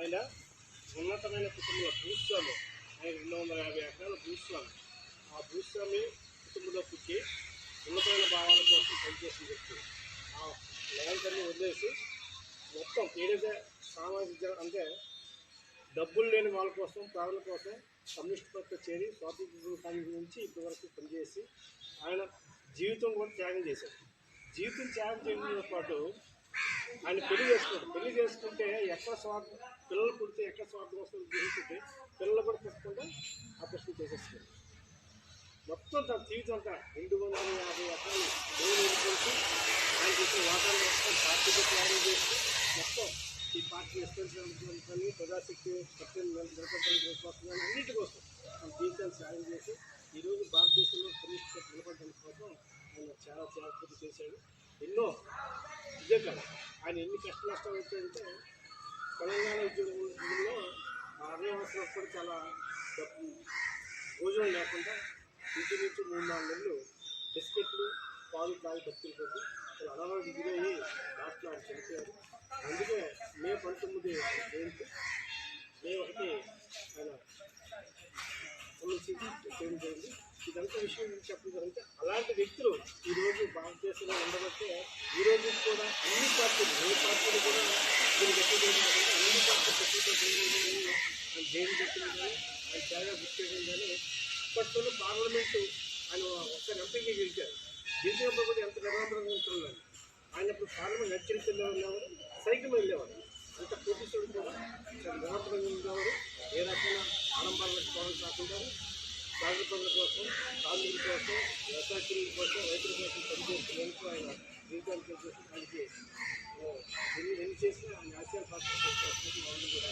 ఆయన ఉన్నతమైన కుటుంబంలో భూస్వామి. ఆయన రెండు వందల యాభై ఎకరాల భూస్వామి. ఆ భూస్వామి కుటుంబంలో పుట్టి ఉన్నతమైన భావాల కోసం పనిచేసిన వ్యక్తి. ఆ ల్యాండ్ అన్ని వదిలేసి మొత్తం ఏదైతే సామాజిక అంటే డబ్బులు లేని వాళ్ళ కోసం ప్రజల కోసం కమ్యూనిస్ట్ పార్టీ చేరి స్వాతంత్ర కాలం నుంచి పనిచేసి ఆయన జీవితం కూడా త్యాగం చేశారు జీవితం త్యాగం చేయడంతో పాటు ఆయన పెళ్ళి చేసుకుంటారు. పెళ్ళి చేసుకుంటే ఎక్కడ స్వార్థం పిల్లలు పుడితే ఎక్కడ స్వార్థం వస్తుంది ఉద్దేశించుంటే పిల్లలు కూడా పుట్టకుండా ఆపరేషన్ చేసేసుకుంటారు మొత్తం తన జీవితం అంతా రెండు వందల యాభై ఎకరాలు దేవుడు ఎదుర్కొంటూ ఆయన చేసిన వాతావరణం మొత్తం పార్టీకి త్యాగం చేస్తూ మొత్తం ఈ పార్టీ ఎస్పెన్షన్ ప్రజాశక్తి సత్యం నిలబడడానికి కోసం అన్నిటి కోసం మన జీవితాన్ని సాయం చేసి ఈరోజు భారతదేశంలో కమ్యూనిస్ట్ పార్టీ నిలబడడానికి కోసం ఆయన చాలా త్యాగపూర్తి చేశాడు ఎన్నో ఇదే కదా ఆయన ఎన్ని కష్ట నష్టాలు వచ్చాయంటే తెలంగాణ ఉద్యోగంలో అరవై కూడా చాలా డబ్బు- భోజనం లేకుండా ఇంటి నుంచి మూడు నాలుగు నెలలు బిస్కెట్లు పాలు తాగి బతుకులు కొట్టి చాలా అలవాటు గురయ్యి రాష్ట్రాలు చనిపోయారు. అందుకే మే పంతొమ్మిది జయంతి మే ఒకటి ఆయన సంబంధించి చేయడం జరిగింది. ఇదంతా విషయం గురించి చెప్పడం జరిగితే అలాంటి వ్యక్తులు ఈరోజు భారతదేశంలో ఉండబట్టే ఈరోజు కూడా అన్ని పార్టీలు ఏ పార్టీలు కూడా దీన్ని వ్యక్తిగతం అన్ని పార్టీలు వ్యక్తిగతం జైలు పెట్టింది కానీ ఆయన త్యాగా గుర్తించడం కానీ ఇప్పట్లో పార్లమెంటు ఆయన ఒకసారి ఎంపీకి గెలిచారు. గెలిచినప్పుడు కూడా ఎంత నిరాంతరంగా ఉంటున్నాను ఆయన ఇప్పుడు పార్లమెంట్ హెచ్చరికలు వెళ్ళేవారు సైకిల్ వెళ్ళేవారు కార్మికుల కోసం కార్మికుల కోసం వ్యవసాయకుల కోసం రైతుల కోసం పనిచేస్తూ ఆయన జీవితాలు చేసేసి దానికి ఎన్ని ఎన్ని చేసినా ఆయన ఆశయాలు పాత్ర కూడా